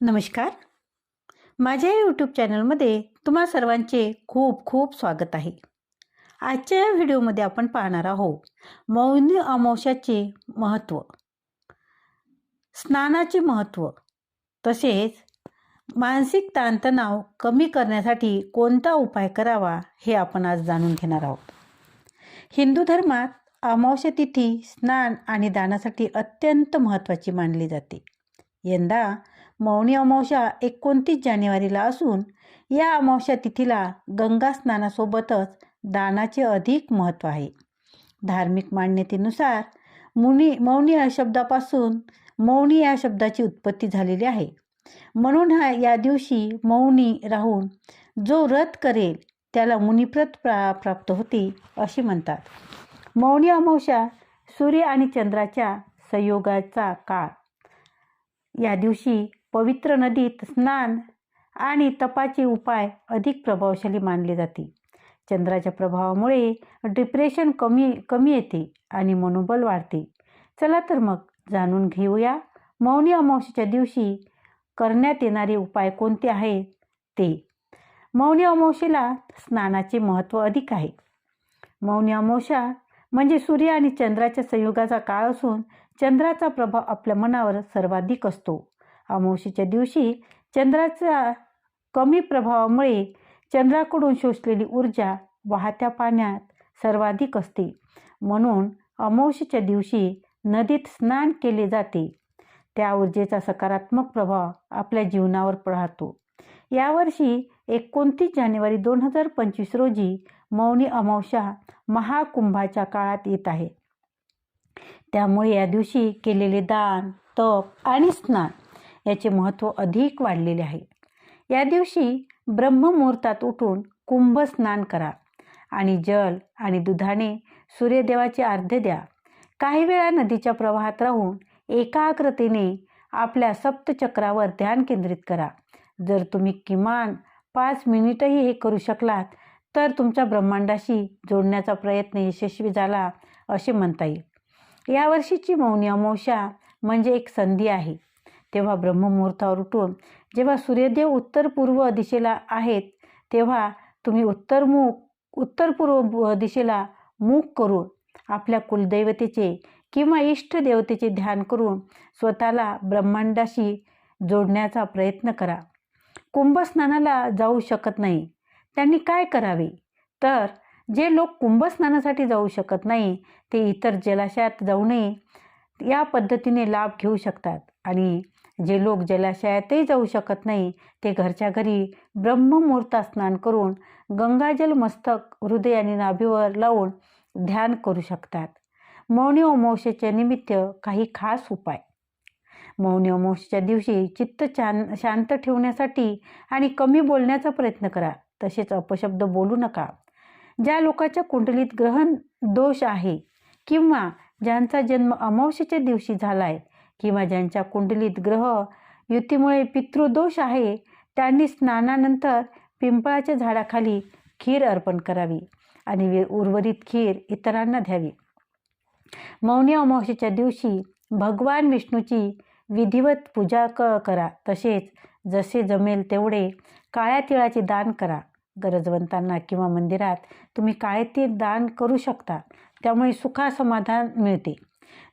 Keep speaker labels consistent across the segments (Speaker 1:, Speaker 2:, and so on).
Speaker 1: नमस्कार. माझ्या यूट्यूब चॅनलमध्ये तुम्हा सर्वांचे खूप खूप स्वागत आहे. आजच्या या व्हिडिओमध्ये आपण पाहणार आहोत मौनी अमावश्याचे महत्त्व स्नानाचे महत्त्व तसेच मानसिक ताणतणाव कमी करण्यासाठी कोणता उपाय करावा हे आपण आज जाणून घेणार आहोत. हिंदू धर्मात अमावस्या तिथी स्नान आणि दानासाठी अत्यंत महत्त्वाची मानली जाते. यंदा मौनी अमावस्या एकोणतीस जानेवारीला असून या अमावस्या तिथीला गंगा स्नानासोबतच दानाचे अधिक महत्त्व आहे. धार्मिक मान्यतेनुसार मुनी मौनी या शब्दापासून मौनी या शब्दाची उत्पत्ती झालेली आहे. म्हणून हा या दिवशी मौनी राहून जो व्रत करेल त्याला मुनिप्रत प्रा प्राप्त होते असे म्हणतात. मौनी अमावस्या सूर्य आणि चंद्राच्या संयोगाचा काळ. या दिवशी पवित्र नदीत स्नान आणि तपाचे उपाय अधिक प्रभावशाली मानले जाते. चंद्राच्या प्रभावामुळे डिप्रेशन कमी कमी येते आणि मनोबल वाढते. चला तर मग जाणून घेऊया मौनी अमावस्येच्या दिवशी करण्यात येणारे उपाय कोणते आहेत ते. मौनी अमावस्येला स्नानाचे महत्त्व अधिक आहे. मौनी अमावस्या म्हणजे सूर्य आणि चंद्राच्या संयोगाचा काळ असून चंद्राचा प्रभाव आपल्या मनावर सर्वाधिक असतो. अमावशीच्या दिवशी चंद्राच्या कमी प्रभावामुळे चंद्राकडून शोषलेली ऊर्जा वाहत्या पाण्यात सर्वाधिक असते. म्हणून अमावशीच्या दिवशी नदीत स्नान केले जाते. त्या ऊर्जेचा सकारात्मक प्रभाव आपल्या जीवनावर राहतो यावर्षी एकोणतीस जानेवारी दोन हजार पंचवीस रोजी मौनी अमावस्या महाकुंभाच्या काळात येत आहे. त्यामुळे या दिवशी केलेले दान तप आणि स्नान याचे महत्त्व अधिक वाढलेले आहे. या दिवशी ब्रह्ममुहूर्तात उठून कुंभ स्नान करा आणि जल आणि दुधाने सूर्यदेवाचे अर्ध्य द्या. काही वेळा नदीच्या प्रवाहात राहून एकाग्रतेने आपल्या सप्तचक्रावर ध्यान केंद्रित करा. जर तुम्ही किमान पाच मिनिटही हे करू शकलात तर तुमच्या ब्रह्मांडाशी जोडण्याचा प्रयत्न यशस्वी झाला असे म्हणता येईल. यावर्षीची मौनी अमावस्या म्हणजे एक संधी आहे. तेव्हा ब्रह्ममुहूर्तावर उठून जेव्हा सूर्यदेव उत्तर पूर्व दिशेला आहेत तेव्हा तुम्ही उत्तरमुख उत्तर पूर्व दिशेला मुख करून आपल्या कुलदैवतेचे किंवा इष्ट देवतेचे ध्यान करून स्वतःला ब्रह्मांडाशी जोडण्याचा प्रयत्न करा. कुंभस्नानाला जाऊ शकत नाही. त्यांनी काय करावे? तर जे लोक कुंभस्नानासाठी जाऊ शकत नाही ते इतर जलाशयात जाऊ नये या पद्धतीने लाभ घेऊ शकतात. आणि जे लोक जलाशयातही जाऊ शकत नाही ते घरच्या घरी ब्रह्ममुहूर्तात स्नान करून गंगाजल मस्तक हृदय आणि नाभीवर लावून ध्यान करू शकतात. मौनी अमावशेच्या निमित्त काही खास उपाय. मौनी अमावशेच्या दिवशी चित्त चान शांत ठेवण्यासाठी आणि कमी बोलण्याचा प्रयत्न करा तसेच अपशब्द बोलू नका. ज्या लोकांच्या कुंडलीत ग्रहण दोष आहे किंवा ज्यांचा जन्म अमावशेच्या दिवशी झाला आहे किंवा ज्यांच्या कुंडलीत ग्रह युतीमुळे पितृदोष आहे त्यांनी स्नानानंतर पिंपळाच्या झाडाखाली खीर अर्पण करावी आणि उर्वरित खीर इतरांना द्यावी. मौनी अमावस्येच्या दिवशी भगवान विष्णूची विधिवत पूजा क करा. तसेच जसे जमेल तेवढे काळ्या तिळाचे दान करा. गरजवंतांना किंवा मंदिरात तुम्ही काळे तीळ दान करू शकता. त्यामुळे सुखासमाधान मिळते.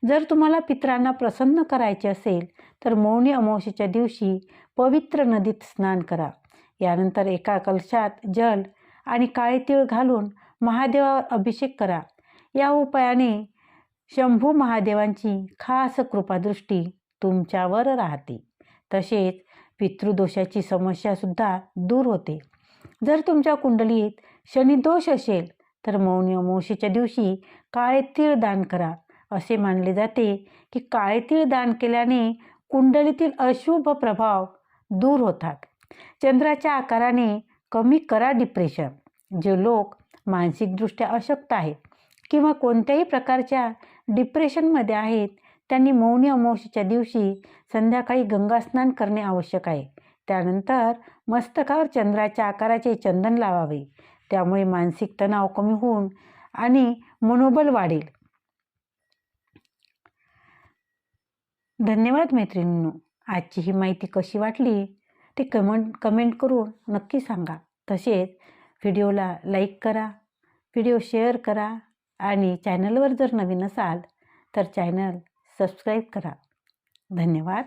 Speaker 1: जर तुम्हाला पित्रांना प्रसन्न करायचे असेल तर मौनी अमावस्येच्या दिवशी पवित्र नदीत स्नान करा. यानंतर एका कलशात जल आणि काळे तीळ घालून महादेवावर अभिषेक करा. या उपायाने शंभू महादेवांची खास कृपादृष्टी तुमच्यावर राहते. तसेच पितृदोषाची समस्यासुद्धा दूर होते. जर तुमच्या कुंडलीत शनिदोष असेल तर मौनी अमावस्येच्या दिवशी काळे तीळ दान करा. असे मानले जाते की काळे तीळ दान केल्याने कुंडलीतील अशुभ प्रभाव दूर होतात. चंद्राच्या आकाराने कमी करा डिप्रेशन जे लोक मानसिकदृष्ट्या अशक्त आहेत किंवा कोणत्याही प्रकारच्या डिप्रेशनमध्ये आहेत त्यांनी मौनी अमावस्येच्या दिवशी संध्याकाळी गंगास्नान करणे आवश्यक आहे. त्यानंतर मस्तकावर चंद्राच्या आकाराचे चंदन लावावे. त्यामुळे मानसिक तणाव कमी होऊन आणि मनोबल वाढेल. धन्यवाद मैत्रिणींनो. आजची ही माहिती कशी वाटली ते कमेंट कमेंट करून नक्की सांगा. तसेच व्हिडिओला लाईक करा व्हिडिओ शेअर करा आणि चॅनलवर जर नवीन असाल तर चॅनल सबस्क्राईब करा. धन्यवाद.